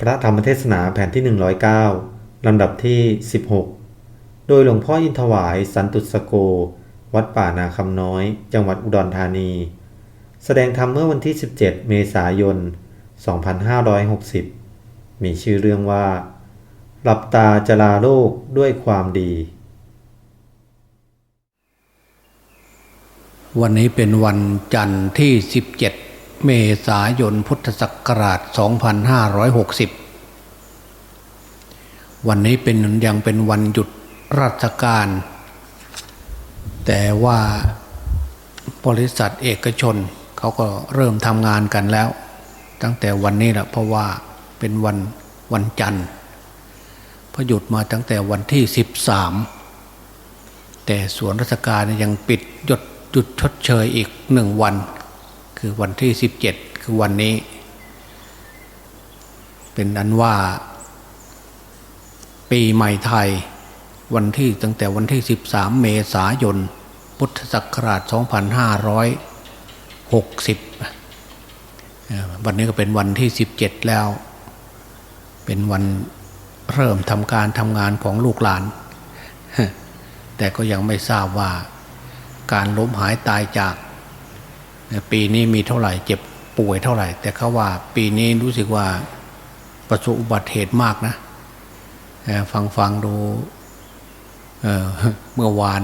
พระธรรมเทศนาแผ่นที่ 109 ลำดับที่ 16 โดยหลวงพ่ออินทวายสันตุสโก วัดป่านาคำน้อย จังหวัดอุดรธานี แสดงธรรมเมื่อวันที่ 17 เมษายน 2560 มีชื่อเรื่องว่า หลับตาจะลาโลกด้วยความดี วันนี้เป็นวันจันทร์ที่ 17 เมษายนพุทธศักราช 2560 วันนี้เป็นยังเป็นวันหยุดราชการ แต่ว่าบริษัทเอกชนเขาก็เริ่มทำงานกันแล้ว ตั้งแต่วันนี้แหละเพราะว่าเป็นวันวันจันทร์พอหยุดมาตั้งแต่วันที่ 13 แต่ส่วนราชการยังปิดหยุดหยุดชดเชยอีกหนึ่งวัน คือวันที่ 17 คือวันนี้ เป็นอันว่า ปีใหม่ไทย วันที่ตั้งแต่วันที่ 13 เมษายน พุทธศักราช 2560เอ่อวันนี้ก็เป็นวันที่ 17 แล้ว เป็นวันเริ่มทำการทำงานของลูกหลาน แต่ก็ยังไม่ทราบว่าการล้มหายตายจาก ปีนี้มีเท่าไหร่เจ็บป่วยเท่าไหร่ แต่เขาว่าปีนี้รู้สึกว่าประสบอุบัติเหตุมากนะฟังฟังดูเเมื่อวาน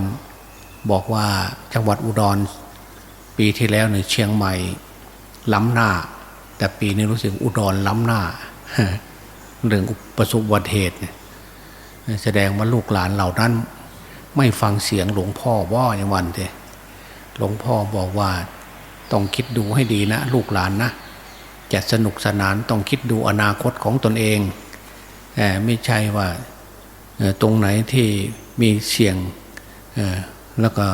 บอกว่าจังหวัดอุดร ปีที่แล้วในยเชียงใหม่ล้ำหน้า แต่ปีนี้รู้สึกอุดรล้ำหน้าเรื่องประสบอุบัติเหตุเนี่ยแสดงว่าลูกหลานเหล่านั้น ไม่ฟังเสียงหลวงพ่อว่าอย่างวันเถหลวงพ่อบอกว่า ต้องคิดดูให้ดีนะ ลูกหลานนะจะสนุกสนานต้องคิดดูอนาคตของตนเองเออไม่ใช่ว่าตรงไหนที่มีเสี่ยงแล้วก็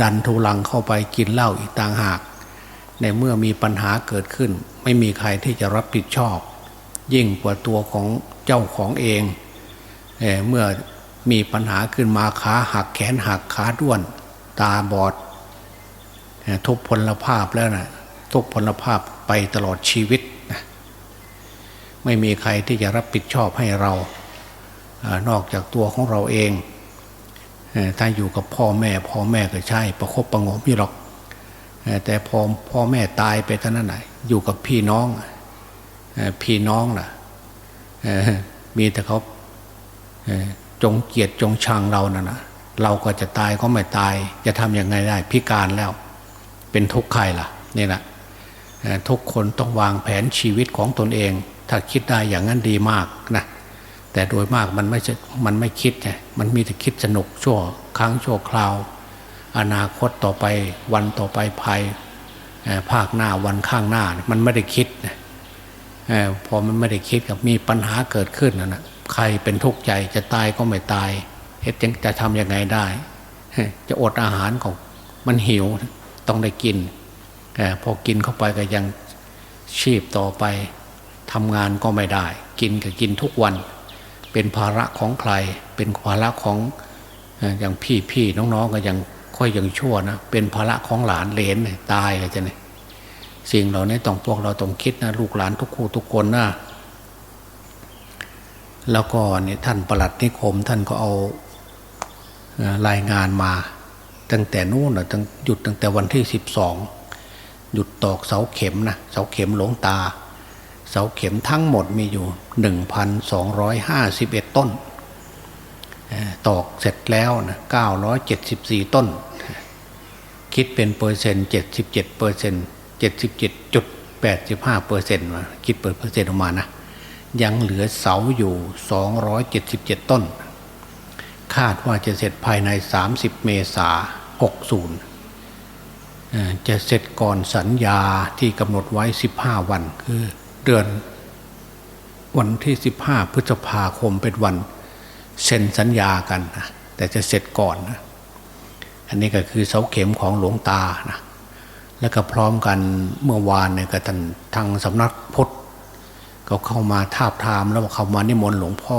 ดันทุลังเข้าไปกินเหล้าอีกต่างหาก ในเมื่อมีปัญหาเกิดขึ้น ไม่มีใครที่จะรับผิดชอบ ยิ่งกว่าตัวของเจ้าของเองเอเมื่อมีปัญหาขึ้นมาขาหักแขนหักขาด้วน ตาบอด ทุกพลภาพแล้วนะทุกพลภาพไปตลอดชีวิตนะไม่มีใครที่จะรับผิดชอบให้เรานอกจากตัวของเราเองถ้าอยู่กับพ่อแม่พ่อแม่ก็ใช่ ประคบประงมอยู่หรอกแต่พอพ่อแม่ตายไปท่านั้นไหนอยู่กับพี่น้องพี่น้องน่ะมีแต่เขาจงเกียดจงชังเรานะ่ะนะเราก็จะตายก็ไม่ตาย จะทำยังไงได้พิการแล้ว เป็นทุกข์ใครล่ะนี่แหละทุกคนต้องวางแผนชีวิตของตนเอง ถ้าคิดได้อย่างนั้นดีมากนะแต่โดยมากมันไม่ใช่มันไม่คิดไงมันมีแต่คิดสนุกชั่วครั้งชั่วคราว อนาคตต่อไปวันต่อไปภายภาคหน้าวันข้างหน้า มันไม่ได้คิดนะพอมันไม่ได้คิดกับมีปัญหาเกิดขึ้นนะนะใครเป็นทุกข์ใจจะตายก็ไม่ตายเฮ็ดจะทำยังไงได้ จะอดอาหารของมันหิว ต้องได้กินอพอกินเข้าไปก็ยังชีพต่อไปทำงานก็ไม่ได้ กินก็กินทุกวัน เป็นภาระของใคร เป็นภาระของอย่างพี่พี่น้องๆก็ยังค่อยยังชั่วนะเป็นภาระของหลานเลนตายเลยจะเนี่ยสิ่งเหล่านี้ต้องพวกเราต้องคิดนะลูกหลานทุกคู่ทุกคนนะแล้วก็เนี่ยท่านประหลัดนิคมท่านก็เอารายงานมา ตั้งแต่นู้นนะตั้งหยุดตั้งแต่วันที่สิบสองหยุดตอกเสาเข็มนะเสาเข็มหลวงตา เสาเข็มทั้งหมดมีอยู่หนึ่งพันสองร้อยห้าสิบเอ็ดต้นตอกเสร็จแล้วนะเก้าร้อยเจ็ดสิบสี่ต้น คิดเป็นเปอร์เซ็นต์เจ็ดสิบเจ็ดเปอร์เซ็นต์เจ็ดสิบเจ็ดจุดแปดสิบห้าเปอร์เซ็นต์มาคิดเปิดเปอร์เซ็นต์ออกมานะยังเหลือเสาอยู่277ต้น คาดว่าจะเสร็จภายใน30เมษา 60 จะเสร็จก่อนสัญญาที่กำหนดไว้ 15 วัน คือเดือนวันที่ 15 พฤษภาคมเป็นวันเซ็นสัญญากันนะแต่จะเสร็จก่อนนะอันนี้ก็คือเสาเข็มของหลวงตานะแล้วก็พร้อมกันเมื่อวานเนี่ยก็ท่านทางสำนักพุทธก็เข้ามาทาบทามแล้วเขามานิมนต์หลวงพ่อ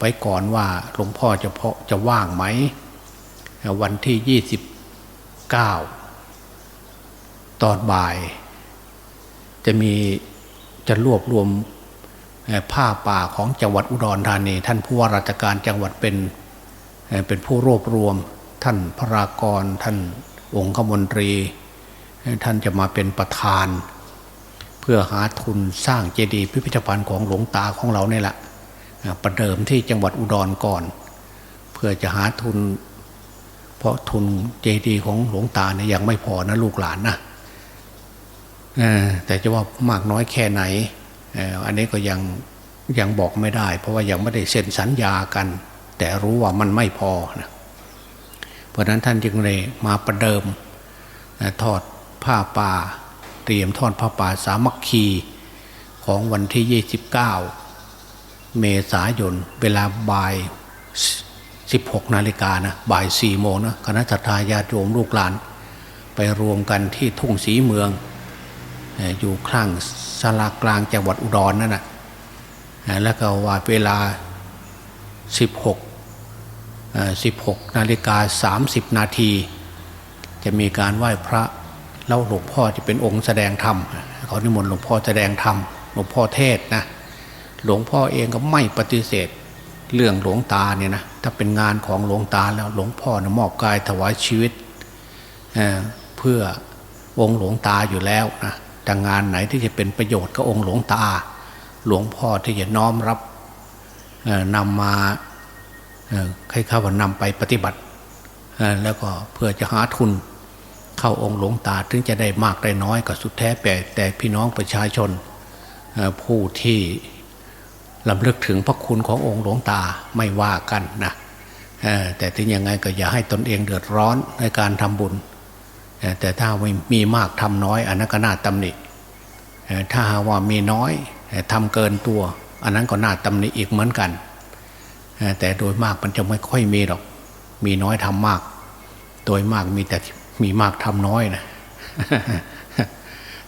ไปก่อนว่าหลวงพ่อจะพอจะว่างไหม วันที่ยี่สิบเก้าตอนบ่าย จะมีจะรวบรวมผ้าป่าของจังหวัดอุดรธานี ท่านผู้ว่าราชการจังหวัดเป็นเป็นผู้รวบรวม ท่านพระรากร ท่านองคมนตรี ท่านจะมาเป็นประธาน เพื่อหาทุนสร้างเจดีย์พิพิธภัณฑ์ของหลวงตาของเราเนี่ยแหละประเดิมที่จังหวัดอุดรก่อน เพื่อจะหาทุน เพราะทุนเจดีย์ของหลวงตาเนี่ยยังไม่พอนะลูกหลานนะแต่จะว่ามากน้อยแค่ไหนอันนี้ก็ยังยังบอกไม่ได้ เพราะว่ายังไม่ได้เซ็นสัญญากัน แต่รู้ว่ามันไม่พอนะเพราะนั้นท่านจึงเลยมาประเดิมทอดผ้าป่า เตรียมทอดผ้าป่าสามัคคีของวันที่ 29 เมษายน เวลาบ่าย 16นาฬิกานะบ่าย4โมงนะคณะสัตยาญาติโยมลูกหลาน ไปรวมกันที่ทุ่งสีเมือง อยู่ข้างสลากลางจังหวัดอุดรนั่นนะแล้วก็ว่าเวลา 16 16นาฬิกา30 นาที จะมีการไหว้พระแล้วหลวงพ่อจะเป็นองค์แสดงธรรมเขานิมนต์หลวงพ่อแสดงธรรมหลวงพ่อเทศนะหลวงพ่อเองก็ไม่ปฏิเสธ เรื่องหลวงตาเนี่ยนะถ้าเป็นงานของหลวงตาแล้วหลวงพ่อนะมอบกายถวายชีวิตเเพื่อองค์หลวงตาอยู่แล้วนะแต่งานไหนที่จะเป็นประโยชน์กับองค์หลวงตา หลวงพ่อที่จะน้อมรับนำมาให้เข้าว่านำไปปฏิบัติ แล้วก็เพื่อจะหาทุนเข้าองค์หลวงตาถึงจะได้มากได้น้อยก็สุดแท้แต่แต่พี่น้องประชาชนผู้ที่ ลำลึกถึงพระคุณขององค์หลวงตาไม่ว่ากันนะเอ่อแต่ถึงยังไงก็อย่าให้ตนเองเดือดร้อนในการทำบุญ แต่ถ้าไม่มีมากทำน้อยอันนั้นก็น่าตำหนิถ้าว่ามีน้อยทำเกินตัว อันนั้นก็น่าตำหนิอีกเหมือนกัน แต่โดยมากมันจะไม่ค่อยมีหรอก มีน้อยทำมาก โดยมากมีแต่มีมากทำน้อยนะ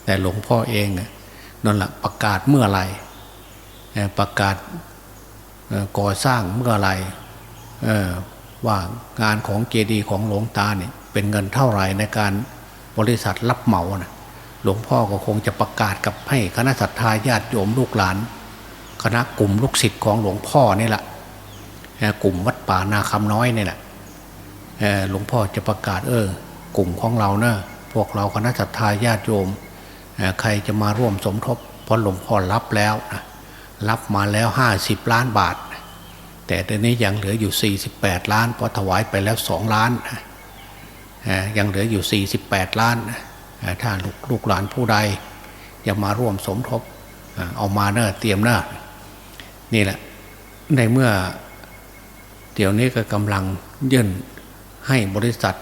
แต่หลวงพ่อเองนั่นแหละประกาศเมื่อไหร่ ประกาศก่อสร้างเมื่อไรว่างานของเจดีย์ของหลวงตาเนี่ยเป็นเงินเท่าไหร่ในการบริษัทรับเหมานะหลวงพ่อก็คงจะประกาศกับให้คณะศรัทธาญาติโยมลูกหลาน คณะกลุ่มลูกศิษย์ของหลวงพ่อนี่แหละกลุ่มวัดป่านาคำน้อยนี่แหละหลวงพ่อจะประกาศเออ กลุ่มของเราเนะพวกเราคณะศรัทธาญาติโยมใครจะมาร่วมสมทบเพราะหลวงพ่อรับแล้วนะ รับมาแล้ว50ล้านบาท แต่ตอนนี้ยังเหลืออยู่ 48 ล้าน เพราะถวายไปแล้ว2ล้านยังเหลืออยู่ 48 ล้านเอ่อถ้าลูกลูกหลานผู้ใดจะมาร่วมสมทบเอามาเนอะเตรียมเนอะนี่แหละในเมื่อเดี๋ยวนี้ก็กำลังยื่นให้บริษัท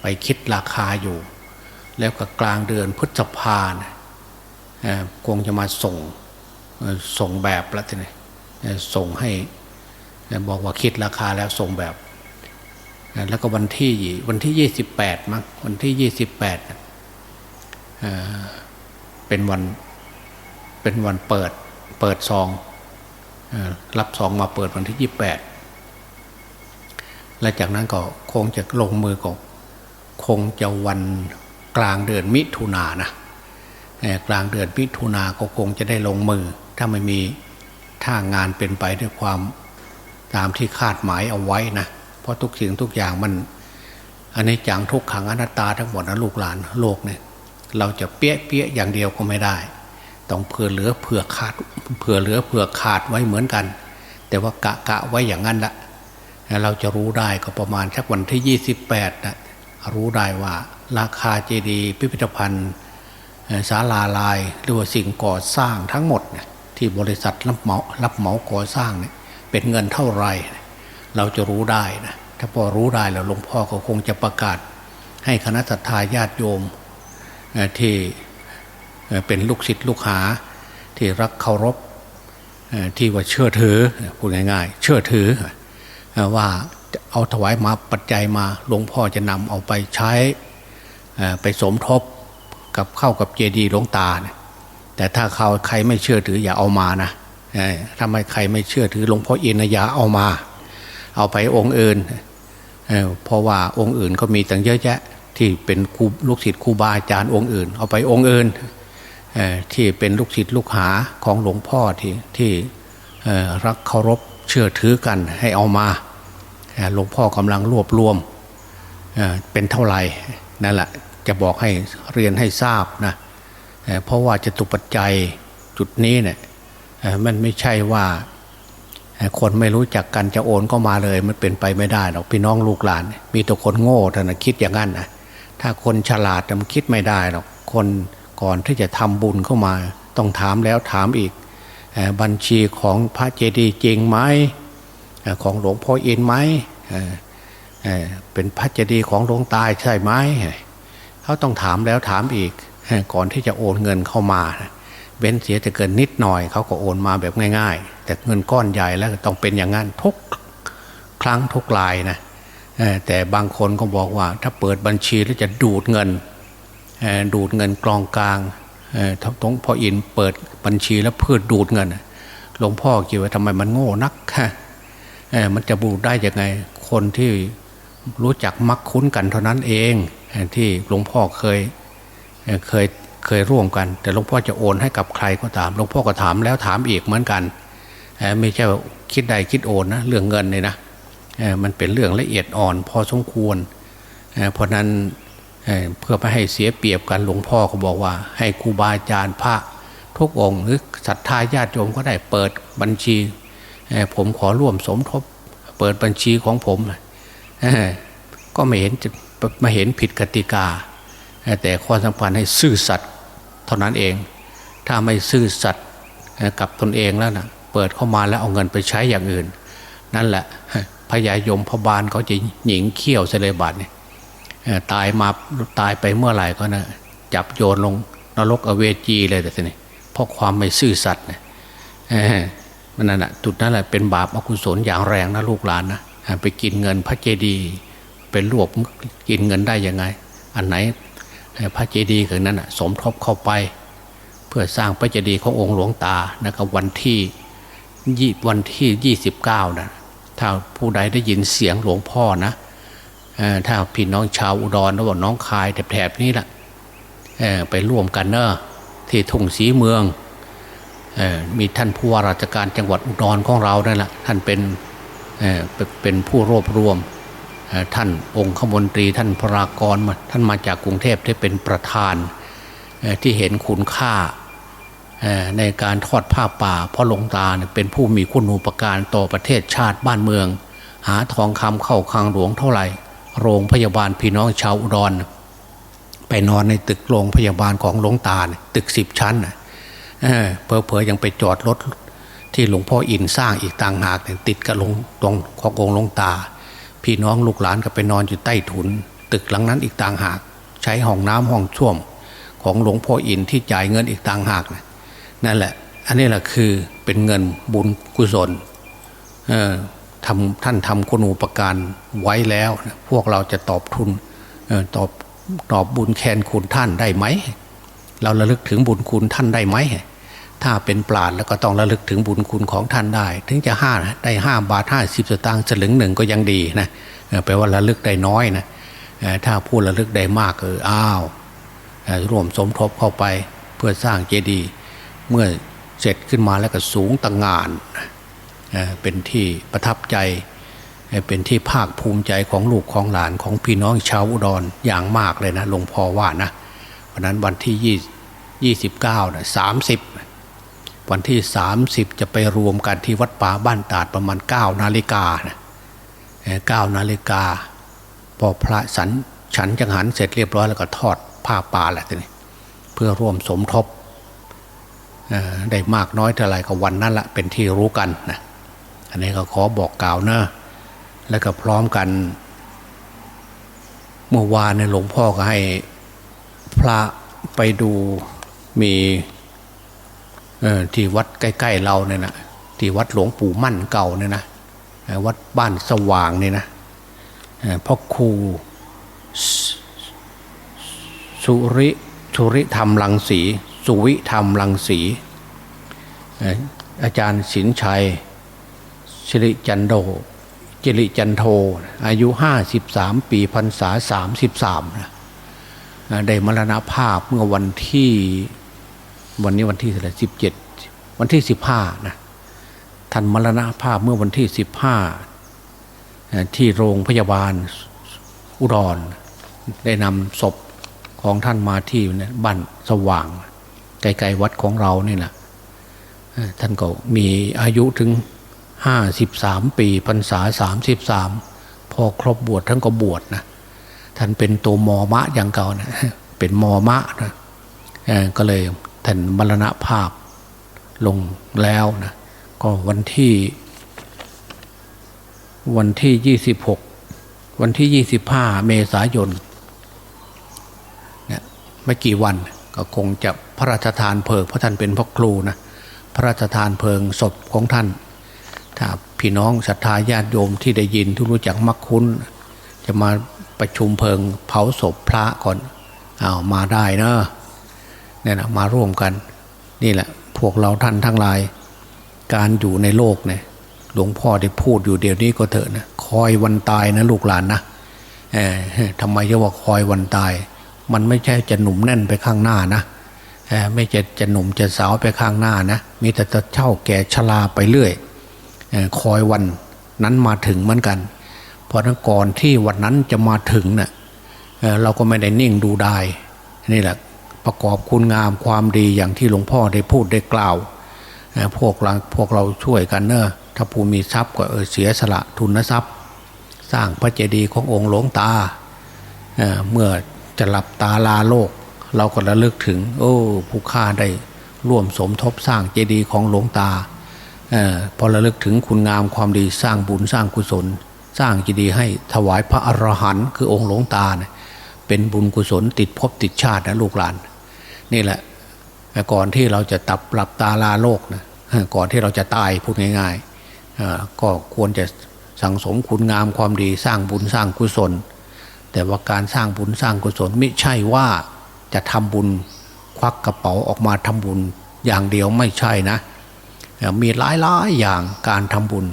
ไปคิดราคาอยู่ แล้วก็กลางเดือนพฤษภานะเอ่อคงจะมาส่ง ส่งแบบแล้วทีนี้ส่งให้บอกว่าคิดราคาแล้วส่งแบบ แล้วก็วันที่วันที่ยี่สิบแปดมั้งวันที่ยี่สิบแปดเป็นวันเป็นวันเปิดเปิดซองรับซองมาเปิดวันที่ยี่แปดและจากนั้นก็คงจะลงมือก็คงจะวันกลางเดือนมิถุนานะกลางเดือนมิถุนาก็คงจะได้ลงมือ ถ้าไม่มีถ้างานเป็นไปด้วยความตามที่คาดหมายเอาไว้นะเพราะทุกสิ่งทุกอย่างมันอันนี้จังทุกขังอนัตตาทั้งหมดนะลูกหลานโลกเนี่ยเราจะเปี้ยเปี้ยอย่างเดียวก็ไม่ได้ ต้องเผื่อเหลือเผื่อขาดเผื่อเหลือเผื่อขาดไว้เหมือนกัน แต่ว่ากะกะไว้อย่างนั้นละเราจะรู้ได้ก็ประมาณสักวันที่ 28นะรู้ได้ว่าราคาเจดีย์พิพิธภัณฑ์ศาลาลายหรือว่าสิ่งก่อสร้างทั้งหมดเนี่ย ที่บริษัทรับเหมารับเหมาก่อสร้างเนี่ยเป็นเงินเท่าไรเราจะรู้ได้นะถ้าพอรู้ได้แล้วหลวงพ่อก็คงจะประกาศ ให้คณะสัตยาญาติโยมที่เป็นลูกศิษย์ลูกหา ที่รักเคารพที่ว่าเชื่อถือพูดง่ายๆ เชื่อถือว่าเอาถวายมาปัจจัยมาหลวงพ่อจะนำเอาไปใช้ไปสมทบกับเข้ากับเจดีย์หลวงตาเนี่ย แต่ถ้าเขาใครไม่เชื่อถืออย่าเอามานะเอ่อถ้าไม่ใครไม่เชื่อถือหลวงพ่ออินะอย่าเอามา เอาไปองค์อื่นเอ่อเพราะว่าองค์อื่นก็มีตั้งเยอะแยะ ที่เป็นครูลูกศิษย์ครูบาอาจารย์องค์อื่น เอาไปองค์อื่นเอ่อที่เป็นลูกศิษย์ลูกหาของหลวงพ่อที่ที่รักเคารพเชื่อถือกันให้เอามาหลวงพ่อกำลังรวบรวมเป็นเท่าไหร่นั่นแหละจะบอกให้เรียนให้ทราบนะ เพราะว่าจะตุปัจจัยจุดนี้เนี่ยมันไม่ใช่ว่าคนไม่รู้จักกันจะโอนก็มาเลย มันเป็นไปไม่ได้หรอกพี่น้องลูกหลาน มีแต่คนโง่เท่านั้นคิดอย่างนั้นนะถ้าคนฉลาดน่ะมันคิดไม่ได้หรอกคนก่อนที่จะทำบุญเข้ามา ต้องถามแล้วถามอีกบัญชีของพระเจดีย์จริงไหมของหลวงพ่ออินไหมเป็นพระเจดีย์ของหลวงตาใช่ไหมเขาต้องถามแล้วถามอีก ก่อนที่จะโอนเงินเข้ามาเว้นเสียจะเกินนิดหน่อยเขาก็โอนมาแบบง่าย ๆ แต่เงินก้อนใหญ่แล้วต้องเป็นอย่างนั้นทุกครั้งทุกรายนะแต่บางคนก็บอกว่า ถ้าเปิดบัญชีแล้วจะดูดเงินดูดเงินกลองกลางเอ่อทงพ่ออินเปิดบัญชีแล้วเพื่อดูดเงินหลวงพ่อคิดว่าทำไมมันโง่นักค่ะมันจะบูดได้ยังไงคนที่รู้จักมักคุ้นกันเท่านั้นเองที่หลวงพ่อเคย เคยเคยร่วมกัน แต่หลวงพ่อจะโอนให้กับใครก็ตามหลวงพ่อก็ถามแล้วถามอีกเหมือนกัน ไม่ใช่คิดใดคิดโอนนะเรื่องเงินเนี่ยนะมันเป็นเรื่องละเอียดอ่อนพอสมควรเพราะนั้นเพื่อไม่ให้เสียเปรียบกันหลวงพ่อก็บอกว่า ให้ครูบาอาจารย์พระทุกองค์หรือศรัทธาญาติโยมก็ได้เปิดบัญชี ผมขอร่วมสมทบเปิดบัญชีของผมก็ไม่เห็นจะไม่เห็นผิดกติกา แต่ข้อสำคัญให้ซื่อสัตย์เท่านั้นเอง ถ้าไม่ซื่อสัตย์กับตนเองแล้วนะเปิดเข้ามาแล้วเอาเงินไปใช้อย่างอื่น นั่นแหละพญายมพบาลเขาจะหญิงเขี้ยวเสลยบัตเนี่ยตายมาตายไปเมื่อไหร่ก็นะจับโยนลงนรกอเวจีเลยแต่ทีนี้เพราะความไม่ซื่อสัตย์เนี่ยมันนั่นแหะจุดนั้นแหละเป็นบาปอกุศลอย่างแรงนะลูกหลานนะไปกินเงินพระเจดีย์เป็นรวบกินเงินได้ยังไง อันไหน พระเจดีย์คือนั้นน่ะสมทบเข้าไป เพื่อสร้างพระเจดีย์ขององค์หลวงตานะครับวันที่ยี่วันที่ยี่สิบเก้านะถ้าผู้ใดได้ยินเสียงหลวงพ่อนะถ้าพี่น้องชาวอุดรหรือว่าน้องคายแถบๆนี้แหละเอ่อไปร่วมกันเนอะที่ทุ่งสีเมืองอมีท่านผู้ว่าราชการจังหวัดอุดรของเรานั่นแหละท่านเป็นเเป็นผู้รวบรวม ท่านองค์ขมนตรีท่านพรากรมาท่านมาจากกรุงเทพที่เป็นประธานที่เห็นคุณค่าในการทอดผ้าป่าเพราะหลวงตาเป็นผู้มีคุณูปการต่อประเทศชาติบ้านเมือง หาทองคำเข้าคลังหลวงเท่าไหร่ โรงพยาบาลพี่น้องชาวอุดร ไปนอนในตึกโรงพยาบาลของหลวงตาตึกสิบชั้นเออเพอยังไปจอดรถที่หลวงพ่ออินสร้างอีกต่างหากติดกับหลวงตรงขององค์หลวงตา พี่น้องลูกหลานก็ไปนอนอยู่ใต้ถุน ตึกหลังนั้นอีกต่างหาก ใช้ห้องน้ำห้องช่วมของหลวงพ่ออินที่จ่ายเงินอีกต่างหากนะนั่นแหละ อันนี้แหละคือเป็นเงินบุญกุศลทำท่านทำคุณูปการไว้แล้วนะพวกเราจะตอบทุนออตอบตอบบุญแคนคุณท่านได้ไหม เราระลึกถึงบุญคุณท่านได้ไหม ถ้าเป็นปราดแล้วก็ต้องระลึกถึงบุญคุณของท่านได้ ถึงจะห้าได้ห้าบาทห้าสิบสตางค์สลึงหนึ่งก็ยังดีนะแปลว่าระลึกได้น้อยนะถ้าพูดระลึกได้มากเอออ้าวร่วมสมทบเข้าไปเพื่อสร้างเจดีย์เมื่อเสร็จขึ้นมาแล้วก็สูงต่างงาน เป็นที่ประทับใจเอ่อเป็นที่ภาคภูมิใจของลูกของหลานของพี่น้องชาวอุดรอย่างมากเลยนะหลวงพ่อว่านะวันนั้นวันที่ยี่ยี่สิบเก้านะสามสิบ วันที่สามสิบจะไปรวมกันที่วัดป่าบ้านตาดประมาณเก้านาฬิกานะเก้านาฬิกา พอพระสันฉันจังหันเสร็จเรียบร้อยแล้วก็ทอดผ้าป่าแหละทีนี้เพื่อร่วมสมทบได้มากน้อยเท่าไรก็วันนั้นละเป็นที่รู้กันนะอันนี้ก็ขอบอกกล่าวนะแล้วก็พร้อมกันเมื่อวานในยหลวงพ่อก็ให้พระไปดูมี ที่วัดใกล้ๆเราเนี่ยนะที่วัดหลวงปู่มั่นเก่าเนี่ยนะวัดบ้านสว่างเนี่ยนะพ่อครูสสุริสุริธรรมลังสีสุวิธรรมลังสีอาจารย์สินชัยสิริจันโดจิริจันโทอายุห้าสิบสามปีพรรษาสามสิบสามนะได้มรณภาพเมื่อวันที่ วันนี้วันที่เท่าไหร่สิบเจ็ดวันที่สิบห้านะท่านมรณภาพเมื่อวันที่สิบห้าที่โรงพยาบาลอุดรได้นำศพของท่านมาที่นี่บ้านสว่างไกลๆวัดของเราเนี่แหละท่านก็มีอายุถึงห้าสิบสามปีพรรษาสามสิบสามพอครบบวชท่านก็บวชนะท่านเป็นตัวมอมะอย่างเก่านะเป็นมอมะนะก็เลย ท่านมรณภาพลงแล้วนะก็วันที่ วันที่ยี่สิบหกวันที่ยี่สิบห้าเมษายนเนี่ยไม่กี่วันก็คงจะพระราชทานเพลิงเพราะท่านเป็นพ่อครูนะพระราชทานเพลิงศพของท่าน ถ้าพี่น้องศรัทธาญาติโยมที่ได้ยินที่รู้จักมักคุ้น จะมาประชุมเพลิงเผาศพพระก่อนอ้าวมาได้เนอะ เนี่ยนะมาร่วมกัน นี่แหละ พวกเราท่านทั้งหลาย การอยู่ในโลกเนี่ยหลวงพ่อได้พูดอยู่เดี๋ยวนี้ก็เถอะนะคอยวันตายนะลูกหลานนะเออทำไมจะว่าคอยวันตาย มันไม่ใช่จะหนุ่มแน่นไปข้างหน้านะเออไม่จะจะหนุ่มจะสาวไปข้างหน้านะมีแต่จะเช่าแก่ชราไปเรื่อยเออคอยวันนั้นมาถึงเหมือนกัน เพราะนั้นก่อนที่วันนั้นจะมาถึงเนะ่ะเออเราก็ไม่ได้นิ่งดูได้นี่แหละ ประกอบคุณงามความดีอย่างที่หลวงพ่อได้พูดได้กล่าว พวกเราพวกเราช่วยกันเนอะถ้าผู้มีทรัพย์ก็เออเสียสละทุนทรัพย์ สร้างพระเจดีย์ขององค์หลวงตาเเมื่อจะหลับตาลาโลก เราก็ระลึกถึง โอ้ผู้ข้าได้ร่วมสมทบสร้างเจดีย์ของหลวงตาออพอระลึกถึงคุณงามความดีสร้างบุญสร้างกุศล สร้างเจดีย์ให้ถวายพระอรหันต์คือองค์หลวงตาเเป็นบุญกุศลติดภพติดชาตินะลูกหลาน นี่แหละก่อนที่เราจะตับหลับตาลาโลกนะก่อนที่เราจะตายพูดง่ายๆก็ควรจะสั่งสมคุณงามความดีสร้างบุญสร้างกุศล แต่ว่าการสร้างบุญสร้างกุศลไม่ใช่ว่าจะทำบุญควักกระเป๋าออกมาทำบุญอย่างเดียวไม่ใช่นะมีหลายหลายๆอย่างการทำบุญ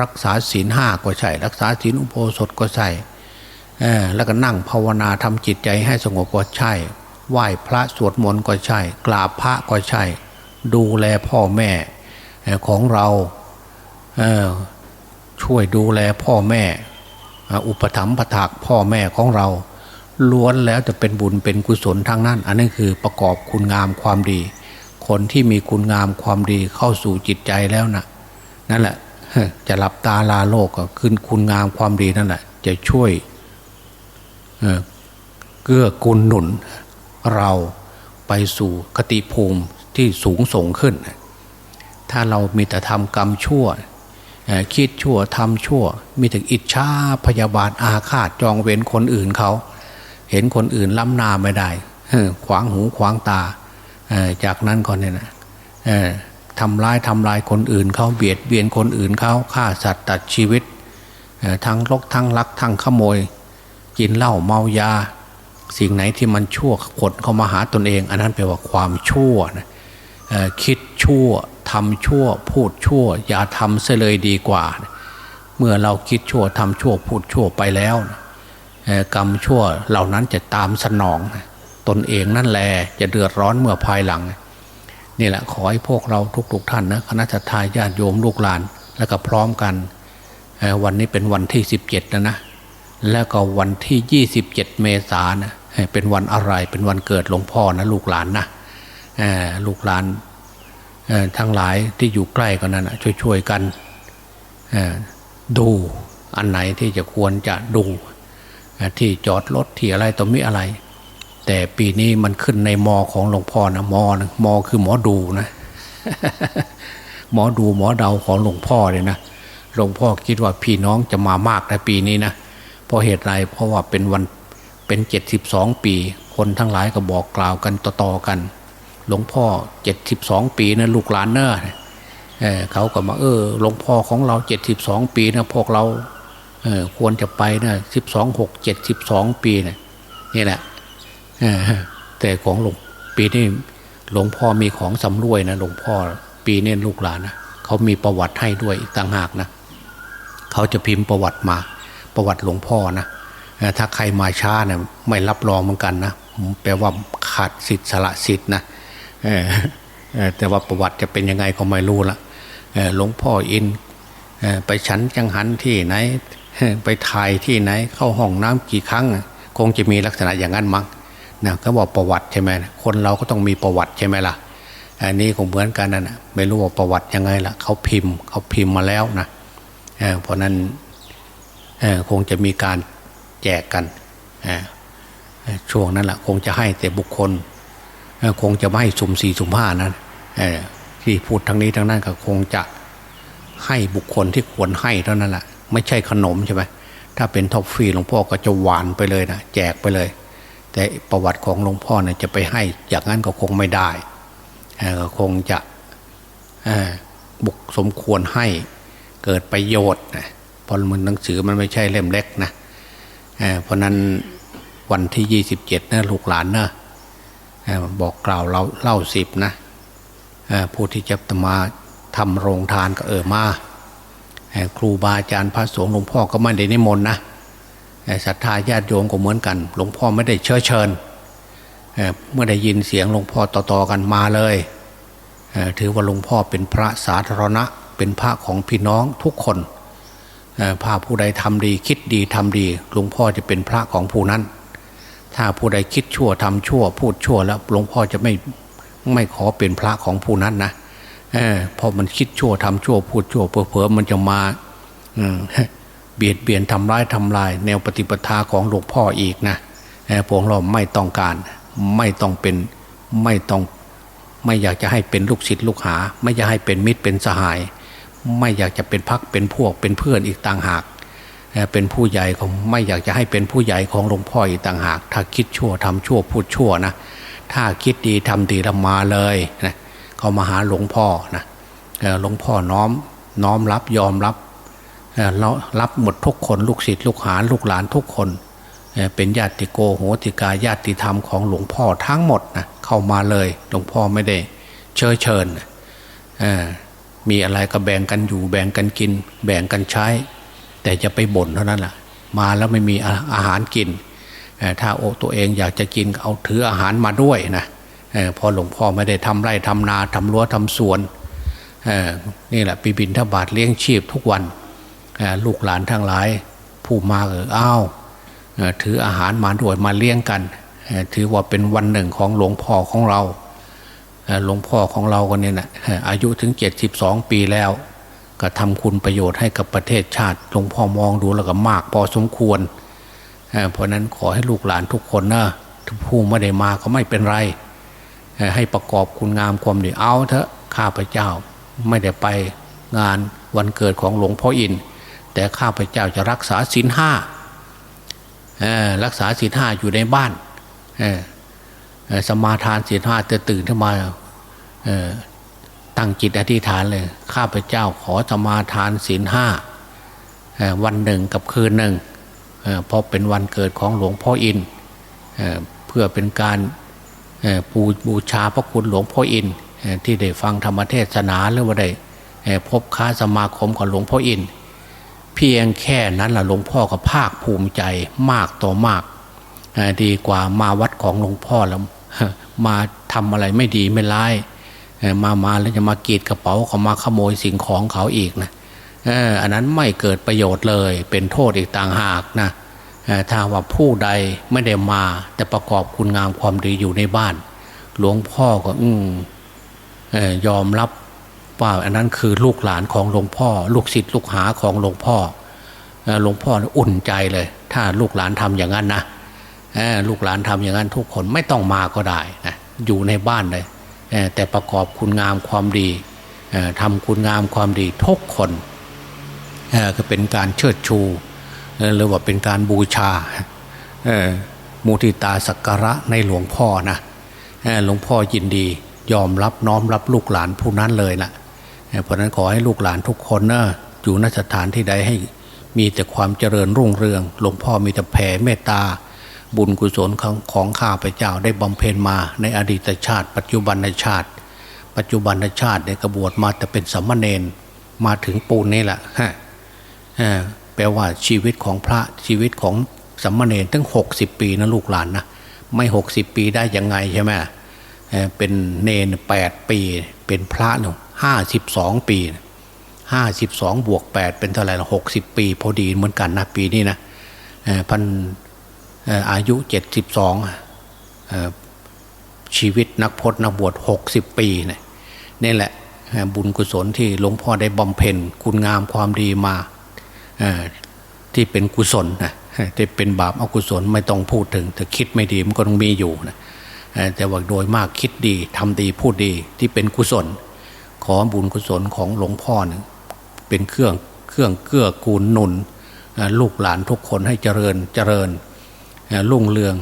รักษาศีลห้าก็ใช่ รักษาศีลอุโบสถก็ใช่แล้วก็นั่งภาวนาทำจิตใจให้สงบก็ใช่ ไหว้พระสวดมนต์ก็ใช่ กราบพระก็ใช่ ดูแลพ่อแม่ของเราเช่วยดูแลพ่อแม่ อุปถัมภะถากพ่อแม่ของเรา ล้วนแล้วจะเป็นบุญเป็นกุศลทางนั้น อันนั้คือประกอบคุณงามความดี คนที่มีคุณงามความดีเข้าสู่จิตใจแล้วนะนั่นแหละจะหลับตาลาโลกก็ขึ้นคุณงามความดีนั่นแหละจะช่วยเกื้อกูลหนุน เราไปสู่คติภูมิที่สูงส่งขึ้น ถ้าเรามีแต่ทำกรรมชั่ว คิดชั่วทำชั่ว มีแต่อิจฉาพยาบาทอาฆาตจองเวรคนอื่นเขา เห็นคนอื่นล้ำหน้าไม่ได้ขวางหูขวางตา จากนั้นก่อนเนี่ยนะทำร้ายทำลายคนอื่นเขาเบียดเบียนคนอื่นเขาฆ่าสัตว์ตัดชีวิตทั้งลกทั้งลักทั้งขโมย กินเหล้าเมายา สิ่งไหนที่มันชั่วขดเข้ามาหาตนเอง อันนั้นแปลว่าความชั่วนะคิดชั่วทำชั่ว พูดชั่ว อย่าทำเสเลยดีกว่า เมื่อเราคิดชั่วทำชั่ว พูดชั่วไปแล้วนะกรรมชั่วเหล่านั้นจะตามสนองนะตนเองนั่นแหละจะเดือดร้อนเมื่อภายหลัง นี่แหละขอให้พวกเราทุก ๆ ท่านนะคณะทาญาติโยมลูกหลาน แล้วก็พร้อมกัน วันนี้เป็นวันที่ 17แล้วนะแล้วก็วันที่ 27 เมษายนนะ เป็นวันอะไรเป็นวันเกิดหลวงพ่อนะลูกหลานนะลูกหลานทั้งหลายที่อยู่ใกล้กันนั้นช่วยๆกันดูอันไหนที่จะควรจะดูที่จอดรถที่อะไรต่อมีอะไร แต่ปีนี้มันขึ้นในมอของหลวงพ่อนะมอนะมอคือหมอดูนะหมอดูหมอเดาของหลวงพ่อเลยนะหลวงพ่อคิดว่าพี่น้องจะมามากในปีนี้นะเพราะเหตุไรเพราะว่าเป็นวัน เป็นเจ็ดสิบสองปี คนทั้งหลายก็บอกกล่าวกันต่อๆกัน หลวงพ่อเจ็ดสิบสองปีนะลูกหลานเนอะเอเขาก็มาเออหลวงพ่อของเราเจ็ดสิบสองปีนะพวกเราเออควรจะไปนะสิบสองหกเจ็ดสิบสองปีนะนี่แหละแต่ของหลวงปีนี้หลวงพ่อมีของสำรวยนะหลวงพ่อปีนี้ลูกหลานนะเขามีประวัติให้ด้วยอีกต่างหากนะเขาจะพิมพ์ประวัติมา ประวัติหลวงพ่อนะ ถ้าใครมาช้าเนะี่ยไม่รับรองเหมือนกันนะแปลว่าขาดสิทธิ์สละสิทธิ์นะแต่ว่าประวัติจะเป็นยังไงก็ไม่รู้ละหลวงพ่ออินไปฉันจังหันที่ไหน ไปถ่ายที่ไหน เข้าห้องน้ำกี่ครั้ง คงจะมีลักษณะอย่างนั้นมั้งนะก็บอกประวัติใช่ไหมคนเราก็ต้องมีประวัติใช่ไหมล่ะอันนี้คงเหมือนกันนั่นนะไม่รู้ว่าประวัติยังไงล่ะเขาพิมพ์เขาพิมพ์มาแล้วนะเพราะนั้นคงจะมีการ แจกกันช่วงนั้นแหละคงจะให้แต่บุคคลคงจะไม่ให้สุ่มสี่สุ่มห้านั้นที่พูดทั้งนี้ทั้งนั้นก็คงจะให้บุคคลที่ควรให้เท่านั้นแหละไม่ใช่ขนมใช่ไหมถ้าเป็นท็อฟฟี่หลวงพ่อก็จะหวานไปเลยนะแจกไปเลย แต่ประวัติของหลวงพ่อเนี่ยจะไปให้อย่างนั้นก็คงไม่ได้ก็คงจะบุกสมควรให้เกิดประโยชน์นะพราะมันหนังสือมันไม่ใช่เล่มเล็กนะ เพราะนั้นวันที่ 27นะลูกหลานนะเอ่อบอกกล่าวเราเล่าสิบนะผู้ที่จะมาทำโรงทานก็เออมาครูบาอาจารย์พระสงฆ์หลวงพ่อก็ไม่ได้นิมนต์นะศรัทธาญาติโยมก็เหมือนกัน หลวงพ่อไม่ได้เชื้อเชิญเมื่อได้ยินเสียงหลวงพ่อต่อๆกันมาเลยถือว่าหลวงพ่อเป็นพระสาธารณะเป็นพระของพี่น้องทุกคน เอ่อพระผู้ใดทำดีคิดดีทำดีหลวงพ่อจะเป็นพระของผู้นั้น ถ้าผู้ใดคิดชั่วทำชั่ว พูดชั่วแล้วหลวงพ่อจะไม่ไม่ขอเป็นพระของผู้นั้นนะเออพราะมันคิดชั่วทำชั่ว พูดชั่วเผลอๆมันจะมาเบียดเบียนทำร้ายทำลาย แนวปฏิปทาของหลวงพ่ออีกนะพวกเราไม่ต้องการไม่ต้องเป็นไม่ต้องไม่อยากจะให้เป็นลูกศิษย์ลูกหา ไม่อยากให้เป็นมิตรเป็นสหาย ไม่อยากจะเป็นพักเป็นพวกเป็นเพื่อนอีกต่างหาก เป็นผู้ใหญ่ของไม่อยากจะให้เป็นผู้ใหญ่ของหลวงพ่ออีกต่างหาก ถ้าคิดชั่วทำชั่วพูดชั่วนะถ้าคิดดีทำดีทำมาเลยนะเขามาหาหลวงพ่อนะหลวงพ่อน้อมน้อมรับยอมรับเอ่อแล้วรับหมดทุกคนลูกศิษย์ลูกหาลูกหลานทุกคน เป็นญาติโกโหติกาญาติธรรมของหลวงพ่อทั้งหมดนะเข้ามาเลยหลวงพ่อไม่ได้เชิญเชิญ มีอะไรก็แบ่งกันอยู่แบ่งกันกิน แบ่งกันใช้ แต่จะไปบ่นเท่านั้นแหละมาแล้วไม่มีอาหารกิน ถ้าโอตัวเองอยากจะกินเอาถืออาหารมาด้วยนะพอหลวงพ่อไม่ได้ทำไร่ทำนาทำรั้วทำสวนนี่แหละปีบินทบาทเลี้ยงชีพทุกวันลูกหลานทั้งหลาย ผู้มาเอออ้าวเอ่อถืออาหารมาด้วยมาเลี้ยงกัน ถือว่าเป็นวันหนึ่งของหลวงพ่อของเรา หลวงพ่อของเรากันเนี่ยนะอายุถึง 72 ปีแล้ว ก็ทำคุณประโยชน์ให้กับประเทศชาติหลวงพ่อมองดูแล้วก็มากพอสมควรเพราะนั้นขอให้ลูกหลานทุกคนนะทุกผู้ไม่ได้มาก็ไม่เป็นไร ให้ประกอบคุณงามความดีเอาเถอะข้าพเจ้าไม่ได้ไปงานวันเกิดของหลวงพ่ออิน แต่ข้าพเจ้าจะรักษาศีลห้ารักษาศีลห้าอยู่ในบ้านอ สมาทานศีลห้าจะตื่นขึ้นมาตั้งจิตอธิษฐานเลย ข้าพเจ้าขอสมาทานศีลห้าวันหนึ่งกับคืนหนึ่งเอ่อเพราะเป็นวันเกิดของหลวงพ่ออินเพื่อเป็นการปูบูชาพระคุณหลวงพ่ออินที่ได้ฟังธรรมเทศนาหรือว่าได้พบค้าสมาคมกับหลวงพ่ออินเพียงแค่นั้นละหลวงพ่อก็ภาคภูมิใจมากต่อมาก ดีกว่ามาวัดของหลวงพ่อแล้ว มาทำอะไรไม่ดีไม่ร้ายมามาแล้วจะมากรีดกระเป๋าเขามาขโมยสิ่งของเขาอีกนะอันนั้นไม่เกิดประโยชน์เลย เป็นโทษอีกต่างหากนะถ้าว่าผู้ใดไม่ได้มา แต่ประกอบคุณงามความดีอยู่ในบ้าน หลวงพ่อก็อืออยอมรับว่าอันนั้นคือลูกหลานของหลวงพ่อ ลูกศิษย์ลูกหาของหลวงพ่อหลวงพ่ออุ่นใจเลย ถ้าลูกหลานทำอย่างนั้นนะ ลูกหลานทำอย่างนั้นทุกคนไม่ต้องมาก็ได้นะอยู่ในบ้านเลยแต่ประกอบคุณงามความดีทำคุณงามความดีทุกคนก็เป็นการเชิดชูหรือว่าเป็นการบูชามุทิตาสักการะในหลวงพ่อนะหลวงพ่อยินดียอมรับน้อมรับลูกหลานผู้นั้นเลยนะเพราะฉะนั้นขอให้ลูกหลานทุกคนนะอยู่นสถานที่ใดให้มีแต่ความเจริญรุ่งเรือง หลวงพ่อมีแต่แผ่เมตตา บุญกุศลของของข้าพเจ้าได้บำเพ็ญมาในอดีตชาติ ปัจจุบันชาติ ปัจจุบันชาติเนี่ยกบวชมาแต่เป็นสัมมาเนนมาถึงปูนนี่แหละฮะแปลว่าชีวิตของพระชีวิตของสัมมาเนนตั้ง 60 ปีนะลูกหลานนะไม่ 60 ปีได้ยังไงใช่ไหมเป็นเนนแปดปี เป็นพระเนี่ยห้าสิบสองปีห้าสิบสองบวกแปดเป็นเท่าไหร่ละหกสิบปี พอดีเหมือนกันนะปีนี้นะพัน อายุเจ็ดสิบสองชีวิตนักพจนักบวชหกสิบปีเนี่ยนี่แหละบุญกุศลที่หลวงพ่อได้บำเพ็ญคุณงามความดีมาที่เป็นกุศลนะที่เป็นบาปอกุศลไม่ต้องพูดถึงแต่คิดไม่ดีมันก็ต้องมีอยู่นะแต่ว่าโดยมากคิดดีทำดีพูดดีที่เป็นกุศล ขอบุญกุศลของหลวงพ่อเนี่ยเป็นเครื่องเครื่องเกื้อกูลหนุนลูกหลานทุกคนให้เจริญเจริญ รุ่งเรือง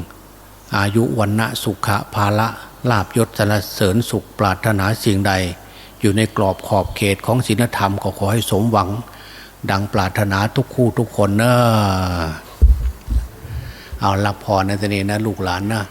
อายุวันนะสุขะภาละลาบยศสรรเสริญสุขปรารถนาสิ่งใด อยู่ในกรอบขอบเขตของศีลธรรมก็ขอให้สมหวัง ดังปรารถนาทุกคู่ทุกคนเนอะเอาละพรในตอนนี้นะลูกหลานนะ